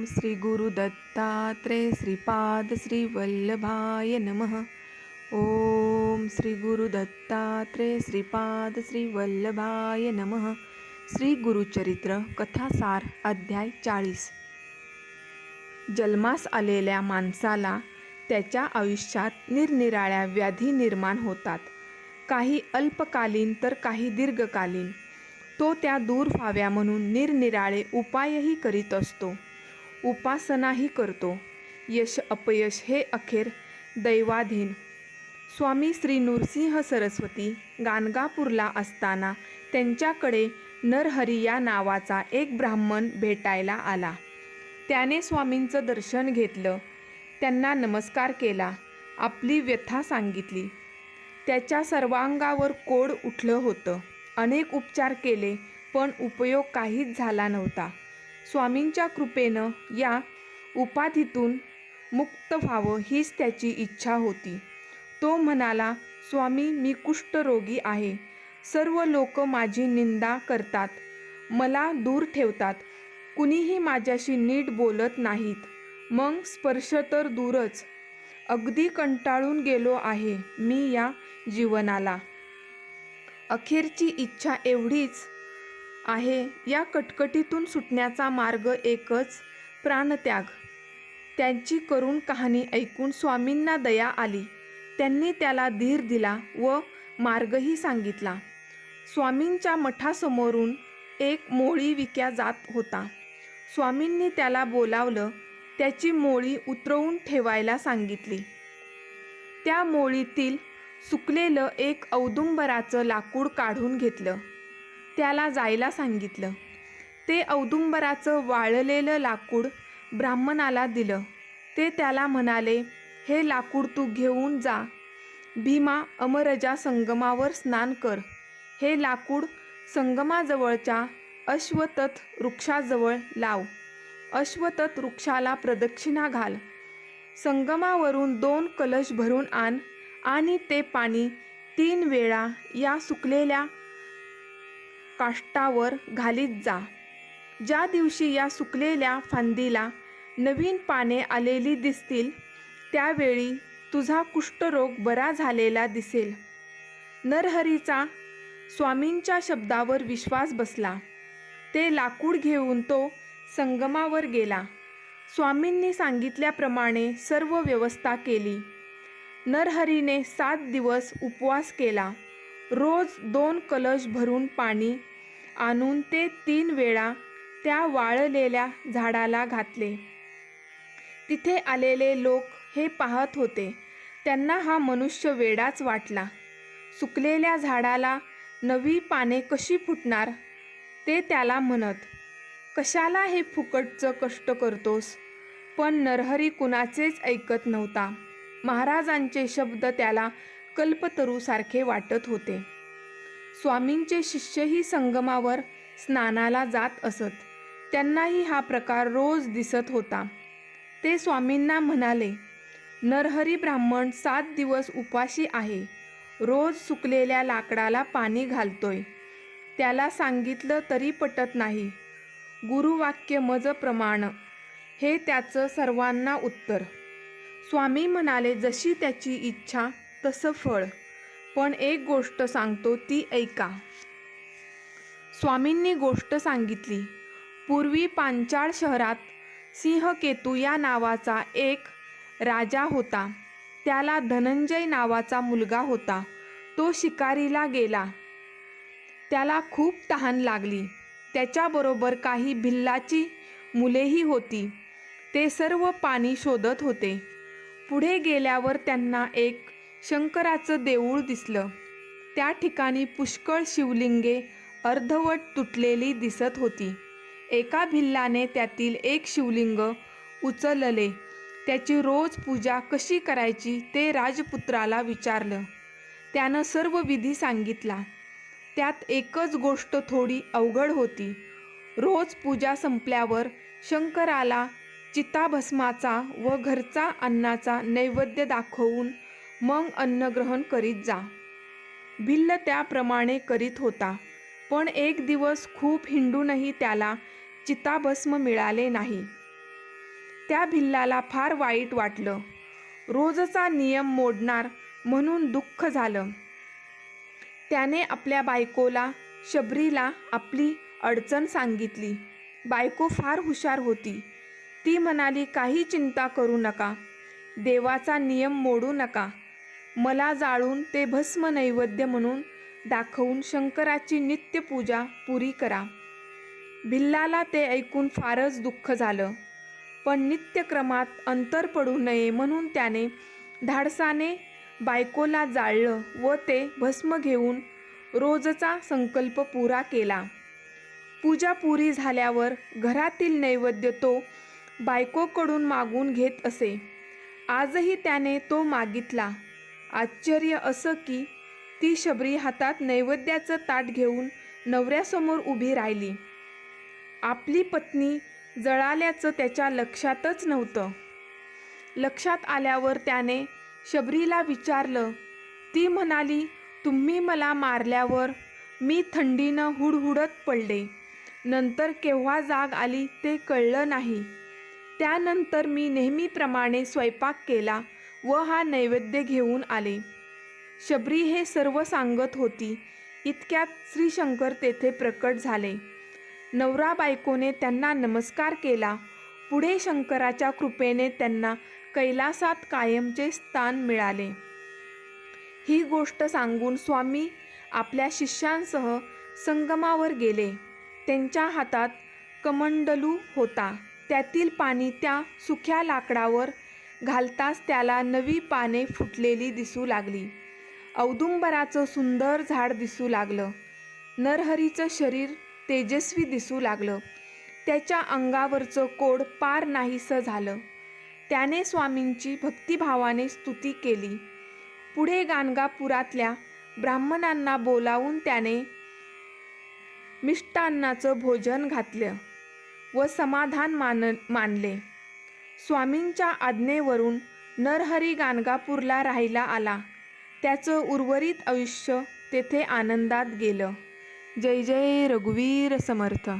ॐ श्री गुरुदत्तात्रेय श्रीपाद श्रीवल्लभाय नमः। ॐ श्री गुरुदत्तात्रेय श्रीपाद श्रीवल्लभाय नमः। श्री गुरुचरित्र कथासार अध्याय चाळीस। जन्मास आलेल्या माणसाला त्याच्या आयुष्यात निरनिराळ्या व्याधी निर्माण होतात। काही अल्पकालीन तर काही दीर्घकालीन। तो त्या दूर व्हाव्या म्हणून निरनिराळे उपायही करीत असतो। उपासनाही करतो. यश अपयश हे अखेर दैवाधीन. स्वामी श्री नृसिंह सरस्वती गाणगापूरला असताना त्यांच्याकडे नरहरी या नावाचा एक ब्राह्मण भेटायला आला. त्याने स्वामींचं दर्शन घेतलं. त्यांना नमस्कार केला. आपली व्यथा सांगितली. त्याच्या सर्वांगावर कोड उठलं होतं. अनेक उपचार केले पण उपयोग काहीच झाला नव्हता. स्वामींच्या कृपेनं या उपाधीतून मुक्त व्हावं हीच त्याची इच्छा होती. तो म्हणाला स्वामी मी कुष्ठरोगी आहे. सर्व लोक माझी निंदा करतात. मला दूर ठेवतात. कुणीही माझ्याशी नीट बोलत नाहीत. मग स्पर्श तर दूरच. अगदी कंटाळून गेलो आहे मी या जीवनाला. अखेरची इच्छा एवढीच आहे. या कटकटीतून सुटण्याचा मार्ग एकच प्राणत्याग. त्यांची करून कहाणी ऐकून स्वामींना दया आली. त्यांनी त्याला धीर दिला व मार्गही सांगितला. स्वामींच्या मठासमोरून एक मोळी विक्या जात होता. स्वामींनी त्याला बोलावलं त्याची मोळी उतरवून ठेवायला सांगितली. त्या मोळीतील सुकलेलं एक औदुंबराचं लाकूड काढून घेतलं. त्याला जायला सांगितलं. ते औदुंबराचं वाळलेलं लाकूड ब्राह्मणाला दिलं. ते त्याला म्हणाले हे लाकूड तू घेऊन जा. भीमा अमरजा संगमावर स्नान कर. हे लाकूड संगमाजवळच्या अश्वतथ वृक्षाजवळ लाव. अश्वतथ वृक्षाला प्रदक्षिणा घाल. संगमावरून दोन कलश भरून आण आणि ते पाणी तीन वेळा या सुकलेल्या काष्टावर घालीत जा. ज्या दिवशी या सुकलेल्या फांदीला नवीन पाने आलेली दिसतील त्यावेळी तुझा कुष्ठरोग बरा झालेला दिसेल. नरहरीचा स्वामींच्या शब्दावर विश्वास बसला. ते लाकूड घेऊन तो संगमावर गेला. स्वामींनी सांगितल्याप्रमाणे सर्व व्यवस्था केली. नरहरीने सात दिवस उपवास केला. रोज दोन कलश भरून पाणी आणून ते तीन वेळा त्या वाळलेल्या झाडाला घातले. तिथे आलेले लोक हे पाहत होते. त्यांना हा मनुष्य वेडाच वाटला. सुकलेल्या झाडाला नवी पाने कशी फुटणार? ते त्याला म्हणत कशाला हे फुकटचं कष्ट करतोस? पण नरहरी कुणाचेच ऐकत नव्हता. महाराजांचे शब्द त्याला कल्पतरूसारखे वाटत होते. स्वामींचे शिष्यही संगमावर स्नानाला जात असत. त्यांनाही हा प्रकार रोज दिसत होता. ते स्वामींना म्हणाले नरहरी ब्राह्मण सात दिवस उपाशी आहे. रोज सुकलेल्या लाकडाला पाणी घालतोय. त्याला सांगितलं तरी पटत नाही. गुरुवाक्य मज प्रमाण. हे त्याचं सर्वांना उत्तर. स्वामी म्हणाले जशी त्याची इच्छा तसं फळ. पण एक गोष्ट सांगतो ती ऐका. स्वामींनी गोष्ट सांगितली. पूर्वी पांचाळ शहरात सिंहकेतू या नावाचा एक राजा होता. त्याला धनंजय नावाचा मुलगा होता. तो शिकारीला गेला. त्याला खूप तहान लागली. त्याच्याबरोबर काही भिल्लाची मुलेही होती. ते सर्व पाणी शोधत होते. पुढे गेल्यावर त्यांना एक शंकराचं देऊळ दिसलं. त्या ठिकाणी पुष्कळ शिवलिंगे अर्धवट तुटलेली दिसत होती. एका भिल्लाने त्यातील एक शिवलिंग उचलले. त्याची रोज पूजा कशी करायची ते राजपुत्राला विचारलं. त्यानं सर्व विधी सांगितला. त्यात एकच गोष्ट थोडी अवघड होती. रोज पूजा संपल्यावर शंकराला चिताभस्माचा व घरचा अन्नाचा नैवेद्य दाखवून मग अन्नग्रहण करीत जा. भिल्ल त्याप्रमाणे करीत होता. पण एक दिवस खूप हिंडूनही त्याला चिताभस्म मिळाले नाही. त्या भिल्लाला फार वाईट वाटलं. रोजचा नियम मोडणार म्हणून दुःख झालं. त्याने आपल्या बायकोला शबरीला आपली अडचण सांगितली. बायको फार हुशार होती. ती म्हणाली काही चिंता करू नका. देवाचा नियम मोडू नका. मला जाळून ते भस्म नैवेद्य म्हणून दाखवून शंकराची नित्यपूजा पुरी करा. भिल्लाला ते ऐकून फारच दुःख झालं. पण नित्यक्रमात अंतर पडू नये म्हणून त्याने धाडसाने बायकोला जाळलं व ते भस्म घेऊन रोजचा संकल्प पुरा केला. पूजा पुरी झाल्यावर घरातील नैवेद्य तो बायकोकडून मागून घेत असे. आजही त्याने तो मागितला. आश्चर्य असं की ती शबरी हातात नैवेद्याचं ताट घेऊन नवऱ्यासमोर उभी राहिली. आपली पत्नी जळाल्याचं त्याच्या लक्षातच नव्हतं. लक्षात आल्यावर त्याने शबरीला विचारलं ती म्हणाली तुम्ही मला मारल्यावर मी थंडीनं हुडहुडत पडले. नंतर केव्हा जाग आली ते कळलं नाही. त्यानंतर मी नेहमीप्रमाणे स्वयंपाक केला व हा नैवेद्य घेऊन आले. शबरी हे सर्व सांगत होती. इतक्यात श्रीशंकर तेथे प्रकट झाले. नवरा बायकोने त्यांना नमस्कार केला. पुढे शंकराच्या कृपेने त्यांना कैलासात कायमचे स्थान मिळाले. ही गोष्ट सांगून स्वामी आपल्या शिष्यांसह संगमावर गेले. त्यांच्या हातात कमंडलू होता. त्यातील पाणी त्या सुख्या लाकडावर घालताच त्याला नवी पाने फुटलेली दिसू लागली. औदुंबराचं सुंदर झाड दिसू लागलं. नरहरीचं शरीर तेजस्वी दिसू लागलं. त्याच्या अंगावरचं कोड पार नाहीसं झालं. त्याने स्वामींची भक्तिभावाने स्तुती केली. पुढे गाणगापुरातल्या ब्राह्मणांना बोलावून त्याने मिष्टान्नाचं भोजन घातलं व समाधान मान मानले. स्वामींच्या आज्ञेवरून नरहरी गाणगापूरला राहायला आला. त्याचं उर्वरित आयुष्य तेथे आनंदात गेलं. जय जय रघुवीर समर्थ.